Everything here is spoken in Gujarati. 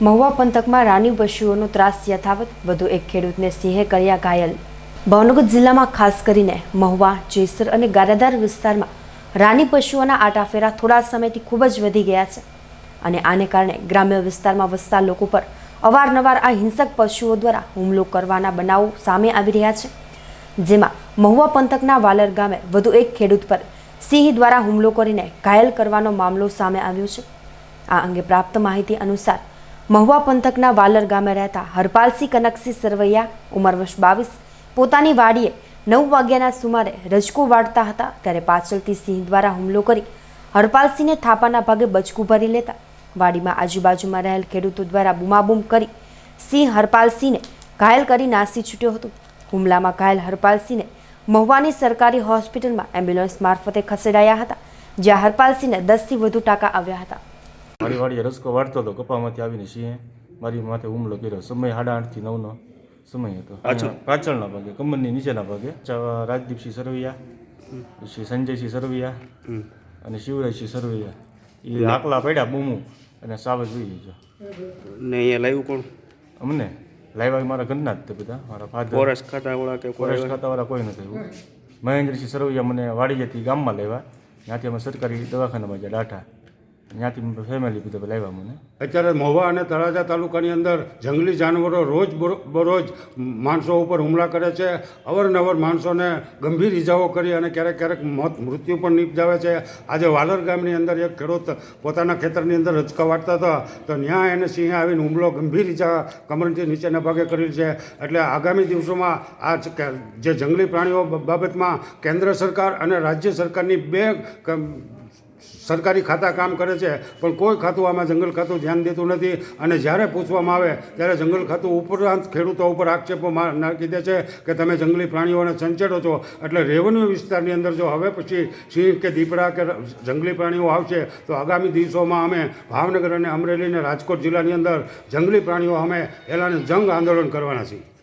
મહુવા પંથકમાં રાની પશુઓનો ત્રાસ યથાવત વધુ એક ખેડૂતને સિંહે કર્યા ઘાયલ. ભાવનગર જિલ્લામાં ખાસ કરીને મહુવા, જેસર અને ગારાદાર વિસ્તારમાં રાની પશુઓના આટાફેરા થોડા સમયથી ખૂબ જ વધી ગયા છે અને આને કારણે ગ્રામ્ય વિસ્તારમાં વસતા લોકો પર અવારનવાર આ હિંસક પશુઓ દ્વારા હુમલો કરવાના બનાવો સામે આવી રહ્યા છે. જેમાં મહુવા પંથકના વાલર ગામે વધુ એક ખેડૂત પર સિંહ દ્વારા હુમલો કરીને ઘાયલ કરવાનો મામલો સામે આવ્યો છે. આ અંગે પ્રાપ્ત માહિતી અનુસાર મહુવા પંથકના વાલર ગામે રહેતા હરપાલસિંહ કનકસિંહ સરવૈયા, ઉંમર વર્ષ બાવીસ, પોતાની વાડીએ નવ વાગ્યાના સુમારે રજકો વાળતા હતા ત્યારે પાછળથી સિંહ દ્વારા હુમલો કરી હરપાલસિંહને થાપાના ભાગે બચકું ભરી લેતા વાડીમાં આજુબાજુમાં રહેલ ખેડૂતો દ્વારા બૂમાબૂમ કરી સિંહ હરપાલસિંહને ઘાયલ કરી નાસી છૂટ્યો હતો. હુમલામાં ઘાયલ હરપાલસિંહને મહુવાની સરકારી હોસ્પિટલમાં એમ્બ્યુલન્સ મારફતે ખસેડાયા હતા, જ્યાં હરપાલસિંહને દસથી વધુ ટાંકા આવ્યા હતા. મારી વાડીએ રસકો વાળતો હતો. કપામાંથી આવીને સિંહે મારી માથે હુમલો કર્યો. સમય સાડા આઠથી નવનો સમય હતો. પાછળના ભાગે કમરની નીચેના ભાગે. રાજદીપસિંહ સરવૈયા પછી સંજયસિંહ સરવૈયા અને શિવરાજસિંહ સરવૈયા. એ આકલા પડ્યા બૂમું અને સાવજ જોઈ ગયો ને અહીંયા લાવ્યું કોણ? અમને? લાવ્યા મારા ઘરના જ તે બધા મારા ફાધર કોરસ ખાતાવાળા કે કોરસ ખાતાવાળા કોઈ નથી આવ્યું મહેન્દ્રસિંહ સરવૈયા મને વાડીએથી ગામમાં લેવા ત્યાંથી અમે સરકારી દવાખાનામાં ગયા ડાઠા. ત્યાંથી ફેમિલી બધા લાવ્યા મને. અત્યારે મહુવા અને તળાજા તાલુકાની અંદર જંગલી જાનવરો રોજ બરોજ માણસો ઉપર હુમલા કરે છે. અવારનવાર માણસોને ગંભીર ઇજાઓ કરી અને ક્યારેક ક્યારેક મોત, મૃત્યુ પણ નિપજાવે છે. આજે વાલર ગામની અંદર એક ખેડૂત પોતાના ખેતરની અંદર રચકા વાટતા હતા. તો ત્યાં એને સિંહે આવીને હુમલો, ગંભીર ઇજા કમરથી નીચેના ભાગે કરેલ છે. એટલે આગામી દિવસોમાં આ જે જંગલી પ્રાણીઓ બાબતમાં કેન્દ્ર સરકાર અને રાજ્ય સરકારની બે સરકારી ખાતા કામ કરે છે, પણ કોઈ ખાતું આમાં જંગલ ખાતું ધ્યાન દેતું નથી. અને જ્યારે પૂછવામાં આવે, ત્યારે જંગલ ખાતું ઉપરાંત ખેડૂતો ઉપર આક્ષેપો નાખી દે છે કે તમે જંગલી પ્રાણીઓને સંચેડો છો. એટલે રેવન્યુ વિસ્તારની અંદર જો હવે પછી સિંહ કે દીપડા કે જંગલી પ્રાણીઓ આવશે, તો આગામી દિવસોમાં અમે ભાવનગર અને અમરેલી અને રાજકોટ જિલ્લાની અંદર જંગલી પ્રાણીઓ અમે એલાને જંગ આંદોલન કરવાના છીએ.